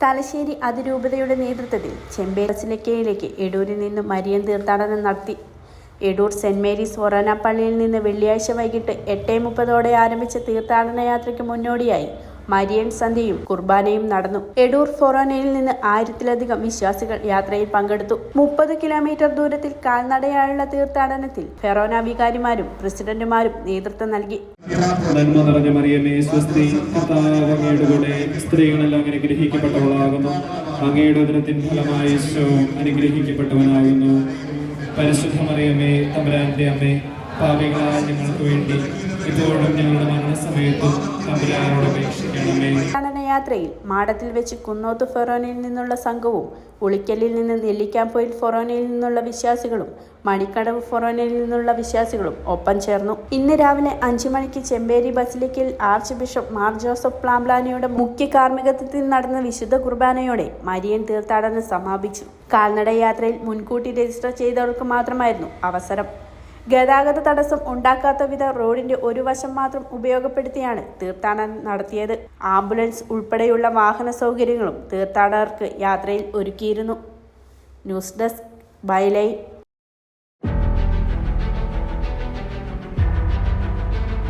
തലശ്ശേരി അതിരൂപതയുടെ നേതൃത്വത്തിൽ ചെമ്പേറച്ചിലക്കയിലേക്ക് എടൂരിൽ നിന്ന് മരിയൻ തീർത്ഥാടനം നടത്തി. എടൂർ സെന്റ് മേരീസ് ഫൊറാന പള്ളിയിൽ നിന്ന് വെള്ളിയാഴ്ച വൈകിട്ട് എട്ടേ മുപ്പതോടെ ആരംഭിച്ച തീർത്ഥാടന യാത്രയ്ക്ക് മുന്നോടിയായി മരിയൻ സന്ധ്യയും കുർബാനയും നടന്നു. എടൂർ ഫൊറോനയിൽ നിന്ന് ആയിരത്തിലധികം വിശ്വാസികൾ യാത്രയിൽ പങ്കെടുത്തു. മുപ്പത് കിലോമീറ്റർ ദൂരത്തിൽ കാൽനടയായുള്ള തീർത്ഥാടനത്തിൽ ഫെറോന വികാരിമാരും പ്രസിഡന്റുമാരും നേതൃത്വം നൽകി. നന്മ നിറഞ്ഞ അങ്ങയുടെ ഉദരത്തിൻ ഫലമായി ഈശോ അനുഗ്രഹിക്കപ്പെട്ടവനാകുന്നു. പരിശുദ്ധ മറിയമേ അമ്മേ പാപികളായ ഞങ്ങൾക്ക് വേണ്ടി ഇപ്പോഴും ഞങ്ങളുടെ യാത്രയിൽ മാടത്തിൽ വെച്ച് കുന്നോത്ത് ഫൊറോനയിൽ നിന്നുള്ള സംഘവും ഉളിക്കലിൽ നിന്ന് നെല്ലിക്കാംപോയിൽ ഫൊറോനയിൽ നിന്നുള്ള വിശ്വാസികളും മണിക്കടവ് ഫൊറോനയിൽ നിന്നുള്ള വിശ്വാസികളും ഒപ്പം ചേർന്നു. ഇന്ന് രാവിലെ അഞ്ചു മണിക്ക് ചെമ്പേരി ബസിലിക്കിൽ ആർച്ച് ബിഷപ്പ് മാർ ജോസഫ് പ്ലാംബ്ലാനിയുടെ മുഖ്യ കാർമ്മികത്വത്തിൽ നടന്ന വിശുദ്ധ കുർബാനയോടെ മരിയൻ തീർത്ഥാടനം സമാപിച്ചു. കാൽനടയാത്രയിൽ മുൻകൂട്ടി രജിസ്റ്റർ ചെയ്തവർക്ക് മാത്രമായിരുന്നു അവസരം. ഗതാഗത തടസ്സം ഉണ്ടാക്കാത്ത വിധം റോഡിന്റെ ഒരു വശം മാത്രം ഉപയോഗപ്പെടുത്തിയാണ് തീർത്ഥാടനം നടത്തിയത്. ആംബുലൻസ് ഉൾപ്പെടെയുള്ള വാഹന സൗകര്യങ്ങളും തീർത്ഥാടകർക്ക് യാത്രയിൽ ഒരുക്കിയിരുന്നു. News desk byline.